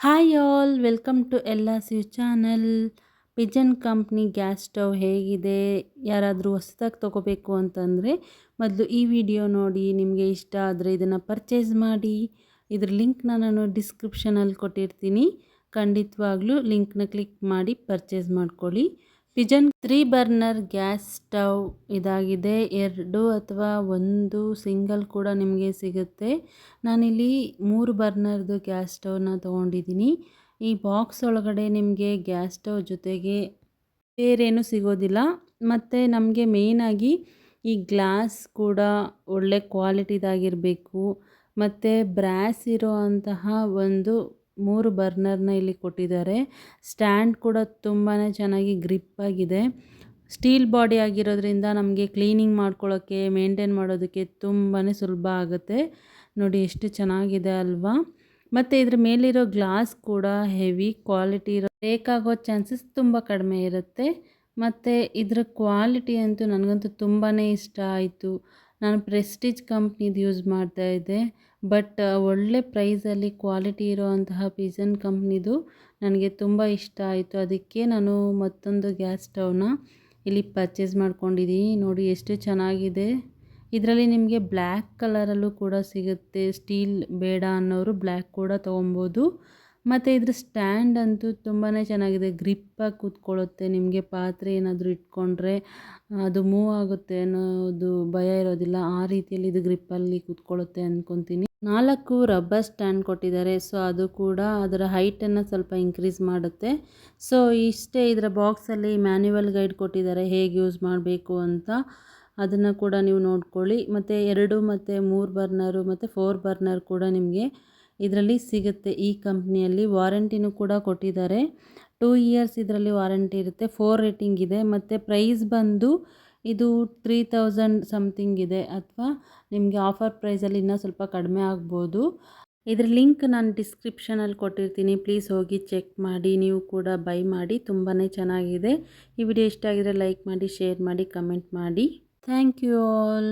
Hi all welcome to ಎಲ್ಲ you channel Pigeon company gas stove ಹೇಗಿದೆ? ಯಾರಾದರೂ ಹೊಸದಾಗಿ ತೊಗೋಬೇಕು ಅಂತಂದರೆ ಮೊದಲು ಈ ವಿಡಿಯೋ ನೋಡಿ, ನಿಮಗೆ ಇಷ್ಟ ಆದರೆ ಇದನ್ನು ಪರ್ಚೇಸ್ ಮಾಡಿ. ಇದ್ರ ಲಿಂಕ್ನ ನಾನು ಡಿಸ್ಕ್ರಿಪ್ಷನಲ್ಲಿ ಕೊಟ್ಟಿರ್ತೀನಿ. ಖಂಡಿತವಾಗ್ಲೂ ಲಿಂಕ್ನ ಕ್ಲಿಕ್ ಮಾಡಿ ಪರ್ಚೇಸ್ ಮಾಡ್ಕೊಳ್ಳಿ. Pigeon three burner gas stove ಇದಾಗಿದೆ. ಎರಡು ಅಥವಾ ಒಂದು ಸಿಂಗಲ್ ಕೂಡ ನಿಮಗೆ ಸಿಗುತ್ತೆ. ನಾನಿಲ್ಲಿ ಮೂರು ಬರ್ನರ್ದು ಗ್ಯಾಸ್ ಸ್ಟವ್ನ ತೊಗೊಂಡಿದ್ದೀನಿ. ಈ ಬಾಕ್ಸ್ ಒಳಗಡೆ ನಿಮಗೆ ಗ್ಯಾಸ್ ಸ್ಟವ್ ಜೊತೆಗೆ ಬೇರೇನು ಸಿಗೋದಿಲ್ಲ. ಮತ್ತು ನಮಗೆ ಮೇಯ್ನಾಗಿ ಈ ಗ್ಲಾಸ್ ಕೂಡ ಒಳ್ಳೆ ಕ್ವಾಲಿಟಿದಾಗಿರಬೇಕು. ಮತ್ತು ಬ್ರ್ಯಾಸ್ ಇರೋ ಅಂತಹ ಒಂದು ಮೂರು ಬರ್ನರ್ನ ಇಲ್ಲಿ ಕೊಟ್ಟಿದ್ದಾರೆ. ಸ್ಟ್ಯಾಂಡ್ ಕೂಡ ತುಂಬಾ ಚೆನ್ನಾಗಿ ಗ್ರಿಪ್ ಆಗಿದೆ. ಸ್ಟೀಲ್ ಬಾಡಿ ಆಗಿರೋದ್ರಿಂದ ನಮಗೆ ಕ್ಲೀನಿಂಗ್ ಮಾಡ್ಕೊಳ್ಳೋಕ್ಕೆ ಮೇಂಟೈನ್ ಮಾಡೋದಕ್ಕೆ ತುಂಬಾ ಸುಲಭ ಆಗುತ್ತೆ. ನೋಡಿ ಎಷ್ಟು ಚೆನ್ನಾಗಿದೆ ಅಲ್ವಾ? ಮತ್ತು ಇದ್ರ ಮೇಲಿರೋ ಗ್ಲಾಸ್ ಕೂಡ ಹೆವಿ ಕ್ವಾಲಿಟಿ ಇರೋ, ಬೇಕಾಗೋ ಚಾನ್ಸಸ್ ತುಂಬ ಕಡಿಮೆ ಇರುತ್ತೆ. ಮತ್ತು ಇದರ ಕ್ವಾಲಿಟಿ ಅಂತೂ ನನಗಂತೂ ತುಂಬಾ ಇಷ್ಟ ಆಯಿತು. ನಾನು ಪ್ರೆಸ್ಟೀಜ್ ಕಂಪ್ನಿದು ಯೂಸ್ ಮಾಡ್ತಾ ಇದ್ದೆ. ಬಟ್ ಒಳ್ಳೆ ಪ್ರೈಸಲ್ಲಿ ಕ್ವಾಲಿಟಿ ಇರೋವಂತಹ ಪಿಜನ್ ಕಂಪ್ನಿದು ನನಗೆ ತುಂಬ ಇಷ್ಟ ಆಯಿತು. ಅದಕ್ಕೆ ನಾನು ಮತ್ತೊಂದು ಗ್ಯಾಸ್ ಸ್ಟವ್ನ ಇಲ್ಲಿ ಪರ್ಚೇಸ್ ಮಾಡ್ಕೊಂಡಿದ್ದೀನಿ ನೋಡಿ, ಎಷ್ಟು ಚೆನ್ನಾಗಿದೆ. ಇದರಲ್ಲಿ ನಿಮಗೆ ಬ್ಲ್ಯಾಕ್ ಕಲರಲ್ಲೂ ಕೂಡ ಸಿಗುತ್ತೆ. ಸ್ಟೀಲ್ ಬೇಡ ಅನ್ನೋರು ಬ್ಲ್ಯಾಕ್ ಕೂಡ ತೊಗೊಬೋದು. ಮತ್ತು ಇದ್ರ ಸ್ಟ್ಯಾಂಡ್ ಅಂತೂ ತುಂಬಾ ಚೆನ್ನಾಗಿದೆ. ಗ್ರಿಪ್ಪಾಗಿ ಕೂತ್ಕೊಳ್ಳುತ್ತೆ. ನಿಮಗೆ ಪಾತ್ರೆ ಏನಾದರೂ ಇಟ್ಕೊಂಡ್ರೆ ಅದು ಮೂವ್ ಆಗುತ್ತೆ ಅನ್ನೋದು ಭಯ ಇರೋದಿಲ್ಲ. ಆ ರೀತಿಯಲ್ಲಿ ಇದು ಗ್ರಿಪ್ಪಲ್ಲಿ ಕೂತ್ಕೊಳ್ಳುತ್ತೆ ಅಂದ್ಕೊತೀನಿ ನಾಲ್ಕು ರಬ್ಬರ್ ಸ್ಟ್ಯಾಂಡ್ ಕೊಟ್ಟಿದ್ದಾರೆ. ಸೊ ಅದು ಕೂಡ ಅದರ ಹೈಟನ್ನು ಸ್ವಲ್ಪ ಇನ್ಕ್ರೀಸ್ ಮಾಡುತ್ತೆ. ಸೊ ಇಷ್ಟೇ ಇದರ ಬಾಕ್ಸಲ್ಲಿ ಮ್ಯಾನ್ಯುವಲ್ ಗೈಡ್ ಕೊಟ್ಟಿದ್ದಾರೆ. ಹೇಗೆ ಯೂಸ್ ಮಾಡಬೇಕು ಅಂತ ಅದನ್ನು ಕೂಡ ನೀವು ನೋಡ್ಕೊಳ್ಳಿ. ಮತ್ತು ಎರಡು, ಮತ್ತು ಮೂರು ಬರ್ನರು ಮತ್ತು ಫೋರ್ ಬರ್ನರ್ ಕೂಡ ನಿಮಗೆ ಇದರಲ್ಲಿ ಸಿಗುತ್ತೆ ಈ ಕಂಪ್ನಿಯಲ್ಲಿ. ವಾರಂಟಿನೂ ಕೂಡ ಕೊಟ್ಟಿದ್ದಾರೆ. ಟೂ ಇಯರ್ಸ್ ಇದರಲ್ಲಿ ವಾರಂಟಿ ಇರುತ್ತೆ. ಫೋರ್ ರೇಟಿಂಗ್ ಇದೆ. ಮತ್ತು ಪ್ರೈಸ್ ಬಂದು ಇದು ತ್ರೀ ತೌಸಂಡ್ ಸಮಥಿಂಗ್ ಇದೆ ಅಥವಾ ನಿಮಗೆ ಆಫರ್ ಪ್ರೈಸಲ್ಲಿ ಇನ್ನೂ ಸ್ವಲ್ಪ ಕಡಿಮೆ ಆಗ್ಬೋದು. ಇದ್ರ ಲಿಂಕ್ ನಾನು ಡಿಸ್ಕ್ರಿಪ್ಷನಲ್ಲಿ ಕೊಟ್ಟಿರ್ತೀನಿ. ಪ್ಲೀಸ್ ಹೋಗಿ ಚೆಕ್ ಮಾಡಿ. ನೀವು ಕೂಡ ಬೈ ಮಾಡಿ. ತುಂಬಾ ಚೆನ್ನಾಗಿದೆ. ಈ ವಿಡಿಯೋ ಇಷ್ಟ ಆಗಿದ್ರೆ ಲೈಕ್ ಮಾಡಿ ಶೇರ್ ಮಾಡಿ ಕಮೆಂಟ್ ಮಾಡಿ. Thank you all